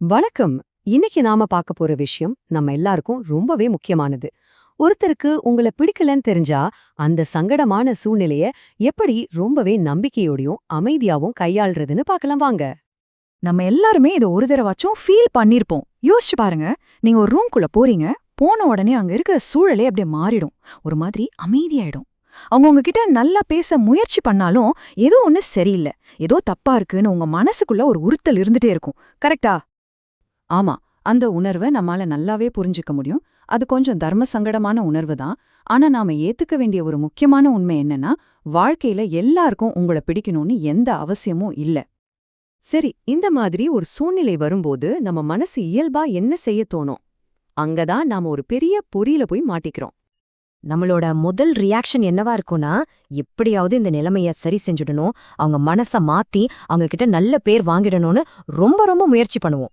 வணக்கம். இன்னைக்கு நாம பார்க்க போற விஷயம் நம்ம எல்லாருக்கும் ரொம்பவே முக்கியமானது. ஒருத்தருக்கு உங்களை பிடிக்கலன்னு தெரிஞ்சா அந்த சங்கடமான சூழ்நிலைய எப்படி ரொம்பவே நம்பிக்கையோடையும் அமைதியாவும் கையாள்றதுன்னு பார்க்கலாம் வாங்க. நம்ம எல்லாருமே இதை ஒரு தடவாச்சும் ஃபீல் பண்ணிருப்போம். யோசிச்சு பாருங்க. நீங்க ஒரு ரூம்குள்ள போறீங்க. போன உடனே அங்க இருக்க சூழலே அப்படியே மாறிடும். ஒரு மாதிரி அமைதியாயிடும். அவங்க உங்ககிட்ட நல்லா பேச முயற்சி பண்ணாலும் ஏதோ ஒன்னு சரியில்லை. ஏதோ தப்பா இருக்குன்னு உங்க மனசுக்குள்ள ஒரு உறுத்தல் இருந்துட்டே இருக்கும். கரெக்டா ஆமா அந்த உணர்வை நம்மால நல்லாவே புரிஞ்சுக்க முடியும். அது கொஞ்சம் தர்ம சங்கடமான உணர்வு தான். ஆனா நாம ஏத்துக்க வேண்டிய ஒரு முக்கியமான உண்மை என்னன்னா வாழ்க்கையில எல்லாருக்கும் உங்களை பிடிக்கணும்னு எந்த அவசியமும் இல்ல. சரி இந்த மாதிரி ஒரு சூழ்நிலை வரும்போது நம்ம மனசு இயல்பா என்ன செய்ய தோணும்? அங்கதான் நாம ஒரு பெரிய பொறியில போய் மாட்டிக்கிறோம். நம்மளோட முதல் ரியாக்ஷன் என்னவா இருக்கும்னா எப்படியாவது இந்த நிலைமைய சரி செஞ்சுடணும். அவங்க மனச மாத்தி அவங்க கிட்ட நல்ல பேர் வாங்கிடணும்னு ரொம்ப ரொம்ப முயற்சி பண்ணுவோம்.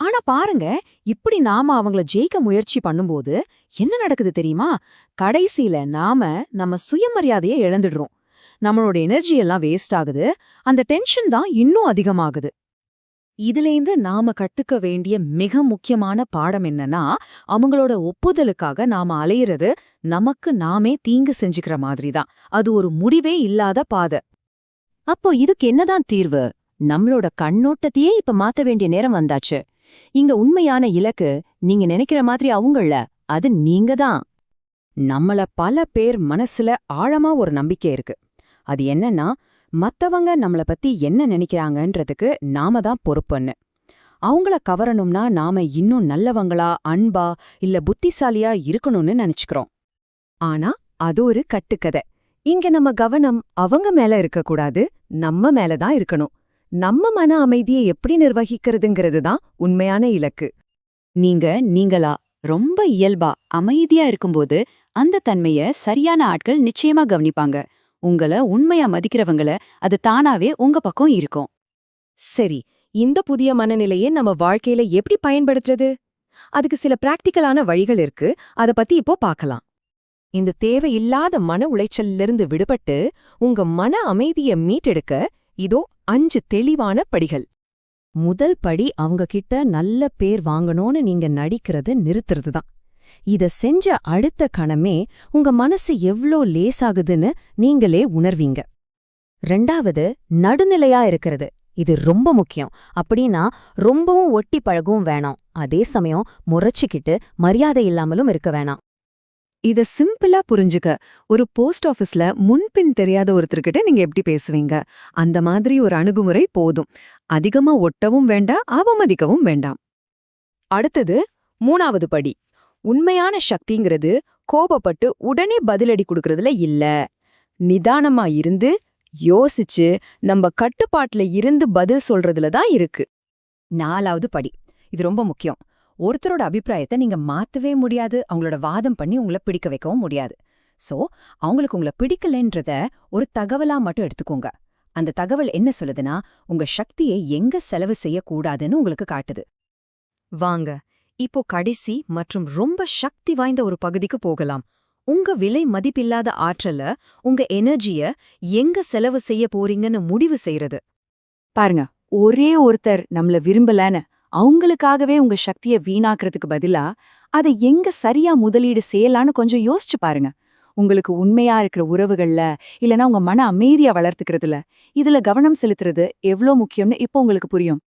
ஆனா பாருங்க இப்படி நாம அவங்கள ஜெயிக்க முயற்சி பண்ணும்போது என்ன நடக்குது தெரியுமா? கடைசியில நாம நம்ம சுயமரியாதையை இழந்துடுறோம். நம்மளோட எனர்ஜி எல்லாம் வேஸ்ட் ஆகுது. அந்த டென்ஷன் தான் இன்னும் அதிகமாகுது. இதுலேருந்து நாம கத்துக்க வேண்டிய மிக முக்கியமான பாடம் என்னன்னா அவங்களோட ஒப்புதலுக்காக நாம அலையிறது நமக்கு நாமே தீங்கு செஞ்சுக்கிற மாதிரி தான். அது ஒரு முடிவே இல்லாத பாதை. அப்போ இதுக்கு என்னதான் தீர்வு? நம்மளோட கண்ணோட்டத்தையே இப்ப மாத்த வேண்டிய நேரம் வந்தாச்சு. இங்க உண்மையான இலக்கு நீங்க நினைக்கிற மாதிரி அவங்கள அது நீங்க தான். நம்மள பல பேர் மனசுல ஆழமா ஒரு நம்பிக்கை இருக்கு. அது என்னன்னா மத்தவங்க நம்மள பத்தி என்ன நினைக்கிறாங்கன்றதுக்கு நாம தான் பொறுப்புன்னு. அவங்கள கவரணும்னா நாம இன்னும் நல்லவங்களா அன்பா இல்ல புத்திசாலியா இருக்கணும்னு நினைச்சுக்கிறோம். ஆனா அது ஒரு கட்டுக்கதை. இங்க நம்ம கவனம் அவங்க மேல இருக்கக்கூடாது நம்ம மேல தான் இருக்கணும். நம்ம மன அமைதியை எப்படி நிர்வகிக்கிறதுங்கிறது தான் உண்மையான இலக்கு. நீங்க நீங்களா ரொம்ப இயல்பா அமைதியா இருக்கும்போது அந்த தன்மைய சரியான ஆட்கள் நிச்சயமா கவனிப்பாங்க. உங்கள உண்மையா மதிக்கிறவங்கள அது தானாவே உங்க பக்கம் இருக்கும். சரி இந்த புதிய மனநிலையை நம்ம வாழ்க்கையில எப்படி பயன்படுத்துறது? அதுக்கு சில பிராக்டிக்கலான வழிகள் இருக்கு அத பத்தி இப்போ பார்க்கலாம். இந்த தேவையில்லாத மன உளைச்சலிலிருந்து விடுபட்டு உங்க மன அமைதிய மீட்டெடுக்க இதோ அஞ்சு தெளிவான படிகள். முதல் படி அவங்க கிட்ட நல்ல பேர் வாங்கணும்னு நீங்க நடிக்கிறத நிறுத்துறது தான் இத செஞ்ச அடுத்த கணமே உங்க மனசு எவ்ளோ லேசாகுதுன்னு நீங்களே உணர்வீங்க. ரெண்டாவது நடுநிலையா இருக்கிறது. இது ரொம்ப முக்கியம். அப்படின்னா ரொம்பவும் ஒட்டி பழகவும் வேணாம். அதே சமயம் முறைச்சிக்கிட்டு மரியாதை இல்லாமலும் இருக்க வேணாம். இத சிம்பிளா புரிஞ்சுக்க. ஒரு போஸ்ட் ஆபீஸ்ல முன்பின் தெரியாத ஒருத்தர்கிட்ட நீங்க எப்படி பேசுவீங்க? அந்த மாதிரி ஒரு அணுகுமுறை போதும். அதிகமா ஒட்டவும் வேண்டாம் அவமதிக்கவும் வேண்டாம். அடுத்தது மூணாவது படி. உண்மையான சக்திங்கிறது கோபப்பட்டு உடனே பதிலடி கொடுக்கறதுல இல்ல. நிதானமா இருந்து யோசிச்சு நம்ம கட்டுப்பாட்டுல இருந்து பதில் சொல்றதுல தான் இருக்கு. நாலாவது படி. இது ரொம்ப முக்கியம். ஒருத்தரோட அபிப்பிராயத்தை நீங்க மாத்தவே முடியாது. அவங்களோட வாதம் பண்ணி உங்களை பிடிக்க வைக்கவும் முடியாது. சோ அவங்களுக்கு உங்களை பிடிக்கலன்றத ஒரு தகவலா மட்டும் எடுத்துக்கோங்க. அந்த தகவல் என்ன சொல்லுதுன்னா உங்க சக்தியை எங்க செலவு செய்யக்கூடாதுன்னு உங்களுக்கு காட்டுது. வாங்க இப்போ கடைசி மற்றும் ரொம்ப சக்தி வாய்ந்த ஒரு பகுதிக்கு போகலாம். உங்க விலை மதிப்பில்லாத ஆற்றல உங்க எனர்ஜிய எங்க செலவு செய்ய போறீங்கன்னு முடிவு செய்யறது பாருங்க ஒரே ஒருத்தர் நம்மள விரும்பலன்னு அவங்களுக்காகவே உங்க சக்திய வீணாக்குறதுக்கு பதிலா அதை எங்க சரியா முதலீடு செய்யலான்னு கொஞ்சம் யோசிச்சு பாருங்க. உங்களுக்கு உண்மையா இருக்கிற உறவுகள்ல இல்லனா உங்க மன அமைதியா வளர்த்துக்கிறதுல இதுல கவனம் செலுத்துறது எவ்ளோ முக்கியம்னு இப்போ உங்களுக்கு புரியும்.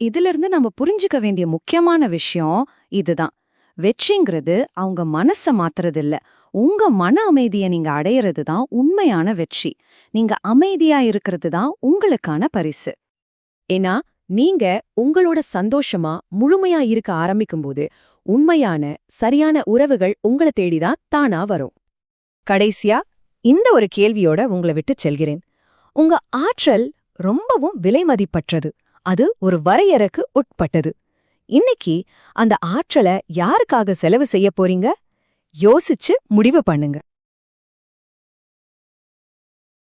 இதுல இருந்து நம்ம புரிஞ்சுக்க வேண்டிய முக்கியமான விஷயம் இதுதான். வெற்றிங்கிறது அவங்க மனச மாத்துறது இல்ல உங்க மன அமைதியை நீங்க அடையிறது தான் உண்மையான வெற்றி. நீங்க அமைதியா இருக்கிறது தான் உங்களுக்கான பரிசு. ஏன்னா நீங்க உங்களோட சந்தோஷமா முழுமையா இருக்க ஆரம்பிக்கும்போது உண்மையான சரியான உறவுகள் உங்களை தேடிதான் தானா வரும். கடைசியா இந்த ஒரு கேள்வியோட உங்களை விட்டு செல்கிறேன். உங்க ஆற்றல் ரொம்பவும் விலைமதிப்பற்றது அது ஒரு வரையறைக்கு உட்பட்டது. இன்னைக்கு அந்த ஆற்றலை யாருக்காக செலவு செய்ய போறீங்க? யோசிச்சு முடிவு பண்ணுங்க.